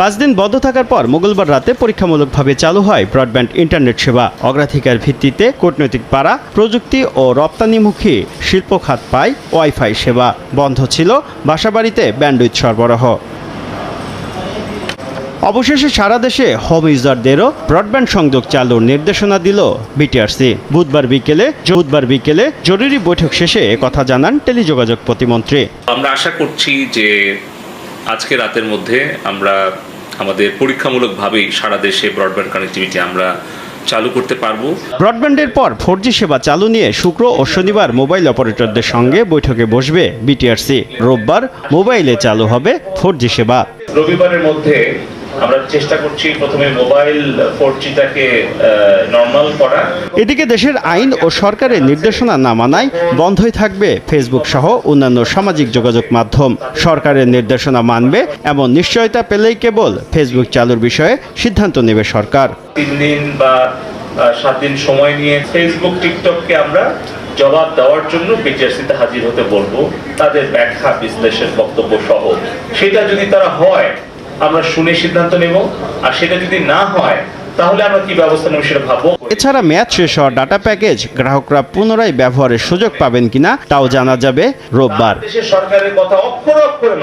পাঁচ দিন বন্ধ থাকার পর মঙ্গলবার রাতে পরীক্ষামূলকভাবে চালু হয় ব্রডব্যান্ড ইন্টারনেট সেবা। অগ্রাধিকার ভিত্তিতে কূটনৈতিক পাড়া, প্রযুক্তি ও রপ্তানিমুখী শিল্প খাত পায় ওয়াইফাই সেবা। বন্ধ ছিল বাসাবাড়িতে ব্যান্ডউইথ সরবরাহ। অবশেষে সারা দেশে হোম ইউজারদেরও ব্রডব্যান্ড সংযোগ চালুর নির্দেশনা দিল বিটিআরসি। বুধবার বিকেলে বুধবার বিকেলে জরুরি বৈঠক শেষে কথা জানান টেলিযোগাযোগ প্রতিমন্ত্রী। আমরা আশা করছি যে আজকে রাতের মধ্যে আমরা আমাদের পরীক্ষামূলকভাবেই সারা দেশে ব্রডব্যান্ড কানেক্টিভিটি আমরা চালু করতে পারব। ব্রডব্যান্ডের পর ফোর সেবা চালু নিয়ে শুক্র ও শনিবার মোবাইল অপারেটরদের সঙ্গে বৈঠকে বসবে বিটিআরসি রোববার মোবাইলে চালু হবে ফোর সেবা। রবিবারের মধ্যে আমরা চেষ্টা করছি প্রথমে মোবাইল ফোর জিটাকে নর্মাল করা। এদিকে দেশের আইন ও সরকারের নির্দেশনা না মানায় বন্ধই থাকবে ফেসবুক সহ অন্যান্য সামাজিক যোগাযোগ মাধ্যম। সরকারের নির্দেশনা মানবে এমন নিশ্চয়তা পেলেই কেবল ফেসবুক চালুর বিষয়ে সিদ্ধান্ত নেবে সরকার। তিন দিন বা সাত দিন সময় নিয়ে ফেসবুক টিকটককে আমরা জবাব দেওয়ার জন্য বিটিআরসিতে হাজির হতে বলব। তাদের ব্যাখ্যা বিশ্লেষণ বক্তব্য সহ। সেটা যদি তারা হয় আমরা শুনে সিদ্ধান্ত নেব। আর সেটা যদি না হয় তাহলে আমরা কি ব্যবস্থা নেব সেটা ভাববো? এছাড়া ম্যাচ শেষ হওয়া ডাটা প্যাকেজ গ্রাহকরা পুনরায় ব্যবহারের সুযোগ পাবেন কিনা তাও জানা যাবে রোববার। দেশের সরকারের কথা অক্ষর অক্ষরে